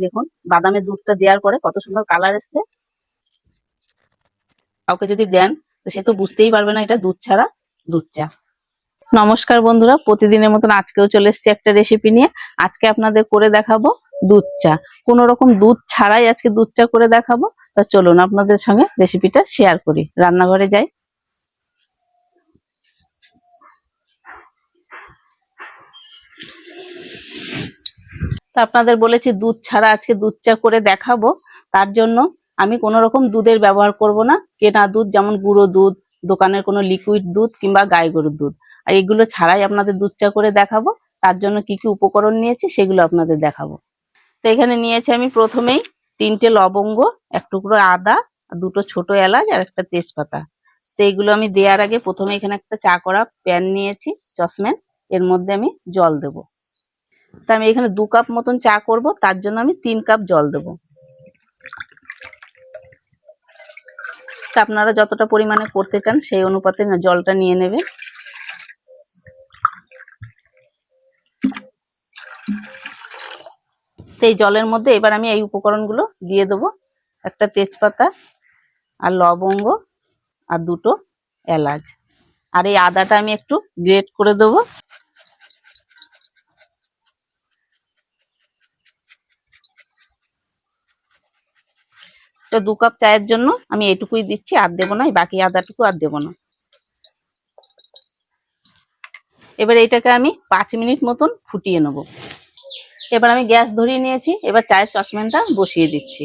দেখুন, বাদামের দুধটা দেওয়ার পরে কত সুন্দর কালার এসছে। কাউকে যদি দেন সে তো বুঝতেই পারবে না এটা দুধ ছাড়া দুধ চা। নমস্কার বন্ধুরা, প্রতিদিনের মতন আজকেও চলে এসেছি একটা রেসিপি নিয়ে। আজকে আপনাদের করে দেখাবো দুধ চা। কোনো রকম দুধ ছাড়াই আজকে দুধ চা করে দেখাবো। তা চলুন আপনাদের সঙ্গে রেসিপিটা শেয়ার করি। রান্নাঘরে যাই। আপনাদের বলেছি, দুধ ছাড়া আজকে দুধ চা করে দেখাবো। তার জন্য আমি কোনো রকম দুধের ব্যবহার করব না। কেনা দুধ যেমন গুঁড়ো দুধ, দোকানের কোনো লিকুইড দুধ কিংবা গাই গরুর দুধ। আর এগুলো ছাড়াই আপনাদের দুধ চা করে দেখাবো। তার জন্য কি কি উপকরণ নিয়েছি সেগুলো আপনাদের দেখাবো। তো এখানে নিয়েছি আমি প্রথমেই তিনটে লবঙ্গ, এক টুকরো আদা দুটো ছোট এলাচ, আর একটা তেজপাতা। তো এইগুলো আমি দেওয়ার আগে প্রথমে এখানে একটা চা করা প্যান নিয়েছি চসম্যান এর মধ্যে আমি জল দেব। তা আমি এখানে দু কাপ মতন চা করব, তার জন্য আমি তিন কাপ জল দেব। আপনারা যতটা পরিমাণে করতে চান, সেই অনুপাতে জলটা নিয়ে নেবে। এই জলের মধ্যে এবার আমি এই উপকরণগুলো দিয়ে দেবো। একটা তেজপাতা, আর লবঙ্গ, আর দুটো এলাচ। আর এই আদাটা আমি একটু গ্রেট করে দেবো। তো দু কাপ চায়ের জন্য আমি এটুকুই দিচ্ছি, আর দেবো না বাকি আদাটুকু আর দেবো না। এবার এইটাকে আমি পাঁচ মিনিট মতন ফুটিয়ে নেব। এবার আমি গ্যাস ধরিয়ে নিয়েছি, এবার চায়ের চশমানটা বসিয়ে দিচ্ছি।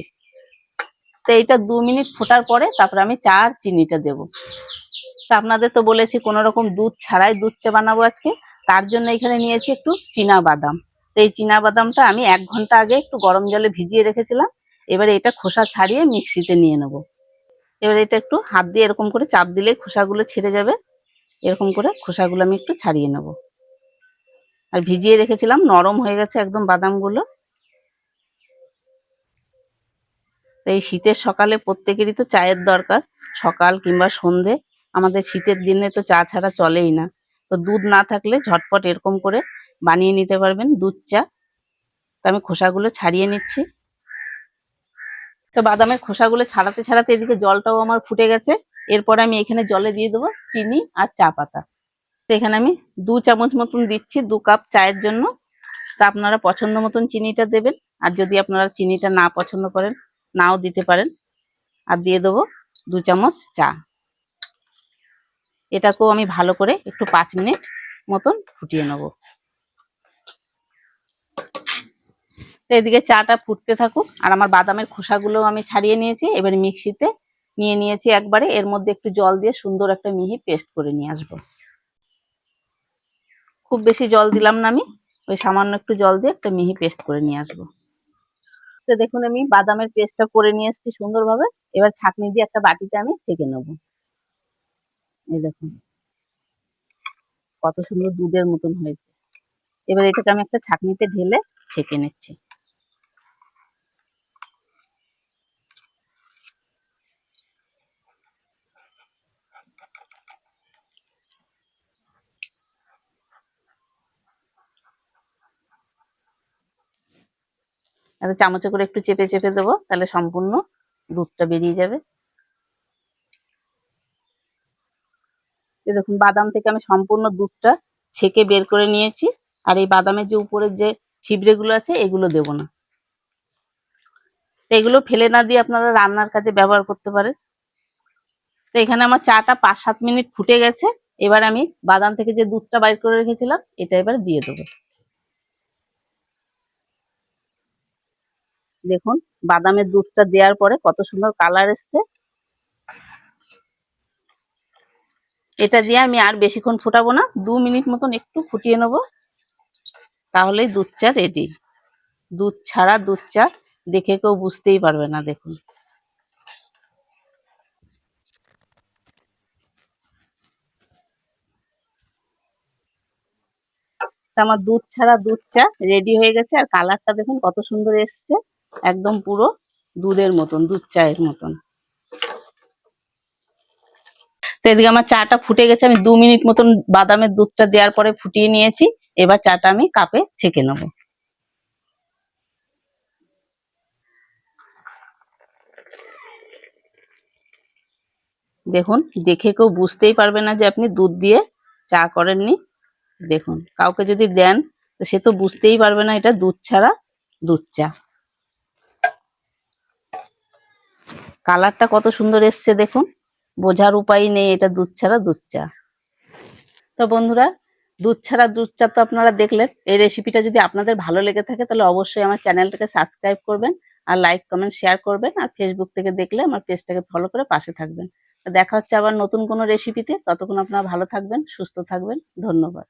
তো এইটা দু মিনিট ফোটার পরে তারপর আমি চা আর চিনিটা দেব। তো আপনাদের তো বলেছি কোনো রকম দুধ ছাড়াই দুধ চা বানাবো আজকে, তার জন্য এখানে নিয়েছি একটু চীনা বাদাম। তো এই চীনা বাদামটা আমি এক ঘণ্টা আগে একটু গরম জলে ভিজিয়ে রেখেছিলাম এবারে এটা খোসা ছাড়িয়ে মিক্সিতে নিয়ে নেব। এবার এটা একটু হাত দিয়ে এরকম করে চাপ দিলে খোসাগুলো ছেড়ে যাবে। এরকম করে খোসাগুলো আমি একটু ছাড়িয়ে নেব। আর ভিজিয়ে রেখেছিলাম, নরম হয়ে গেছে একদম বাদামগুলো। তো এই শীতের সকালে প্রত্যেকেরই তো চায়ের দরকার, সকাল কিংবা সন্ধে। আমাদের শীতের দিনে তো চা ছাড়া চলেই না। তো দুধ না থাকলে ঝটপট এরকম করে বানিয়ে নিতে পারবেন দুধ চা। তো আমি খোসাগুলো ছাড়িয়ে নিচ্ছি। তো বাদামের খোসাগুলো ছাড়াতে ছাড়াতে এদিকে জলটাও আমার ফুটে গেছে। এরপরে আমি এখানে জলে দিয়ে দেবো চিনি আর চা পাতা। তো এখানে আমি দু চামচ মতন দিচ্ছি, দু কাপ চায়ের জন্য। তা আপনারা পছন্দ মতন চিনিটা দেবেন। আর যদি আপনারা চিনিটা না পছন্দ করেন, নাও দিতে পারেন। আর দিয়ে দেবো দু চামচ চা। এটাকেও আমি ভালো করে একটু পাঁচ মিনিট মতন ফুটিয়ে নেব। তো এদিকে চাটা ফুটতে থাকুক। আর আমার বাদামের খোসাগুলো আমি ছাড়িয়ে নিয়েছি। এবার মিক্সিতে নিয়ে নিয়েছি একবারে। এর মধ্যে একটু জল দিয়ে সুন্দর একটা মিহি পেস্ট করে নিয়ে আসব। খুব বেশি জল দিলাম না আমি। ওই সামান্য একটু জল দিয়ে একটা মিহি পেস্ট করে নিয়ে আসব। তো দেখুন আমি বাদামের পেস্টটা করে নিয়ে এসেছি সুন্দরভাবে। এবার ছাঁকনি দিয়ে একটা বাটিতে আমি ছেঁকে নেব। এই দেখুন। কত সুন্দর দুধের মতন হয়েছে। এবার এটাকে আমি একটা ছাঁকনিতে ঢেলে ছেঁকে নিচ্ছি। এবার চামচে করে একটু চেপে চেপে দেবো, তাহলে সম্পূর্ণ দুধটা বেরিয়ে যাবে। দেখুন, বাদাম থেকে আমি সম্পূর্ণ দুধটা ছেঁকে বের করে নিয়েছি। আর এই বাদামের যে উপরের যে ছিবড়ে গুলো আছে, এগুলো দেব না। এগুলো ফেলে না দিয়ে আপনারা রান্নার কাজে ব্যবহার করতে পারেন। তো এখানে আমার চাটা পাঁচ সাত মিনিট ফুটে গেছে। এবার আমি বাদাম থেকে যে দুধটা বাইর করে রেখেছিলাম, এটা এবার দিয়ে দেবো। দেখুন, বাদামের দুধটা দেওয়ার পরে কত সুন্দর কালার এসছে। এটা দিয়ে আমি আর বেশিক্ষণ ফুটাবো না, দু মিনিট মতন একটু ফুটিয়ে নেব। তাহলেই দুধ চা রেডি দুধ ছাড়া দুধ চা দেখে কেউ বুঝতেই পারবে না, দেখুন। আমার দুধ ছাড়া দুধ চা রেডি হয়ে গেছে, আর কালারটা দেখুন কত সুন্দর এসছে। একদম পুরো দুধের মতন, দুধ চায়ের মতন। তো এদিকে আমার চাটা ফুটে গেছে, আমি দু মিনিট মতন বাদামের দুধটা দেওয়ার পরে ফুটিয়ে নিয়েছি, এবার চাটা আমি কাপে ছেঁকে নেব। দেখুন, দেখে কেউ বুঝতেই পারবে না যে আপনি দুধ দিয়ে চা করেননি। দেখুন, কাউকে যদি দেন, সে তো বুঝতেই পারবে না এটা দুধ ছাড়া দুধ চা। কালারটা কত সুন্দর এসছে দেখুন। বোঝার উপায় নেই, এটা দুধ ছাড়া দুধ চা। তো বন্ধুরা, দুধ ছাড়া দুধ চা তো আপনারা দেখলেন। এই রেসিপিটা যদি আপনাদের ভালো লেগে থাকে, তাহলে অবশ্যই আমার চ্যানেলটাকে সাবস্ক্রাইব করবেন আর লাইক কমেন্ট শেয়ার করবেন আর ফেসবুক থেকে দেখলে আমার পেজটাকে ফলো করে পাশে থাকবেন। দেখা হচ্ছে আবার নতুন কোনো রেসিপিতে ততক্ষণ আপনারা ভালো থাকবেন, সুস্থ থাকবেন। ধন্যবাদ।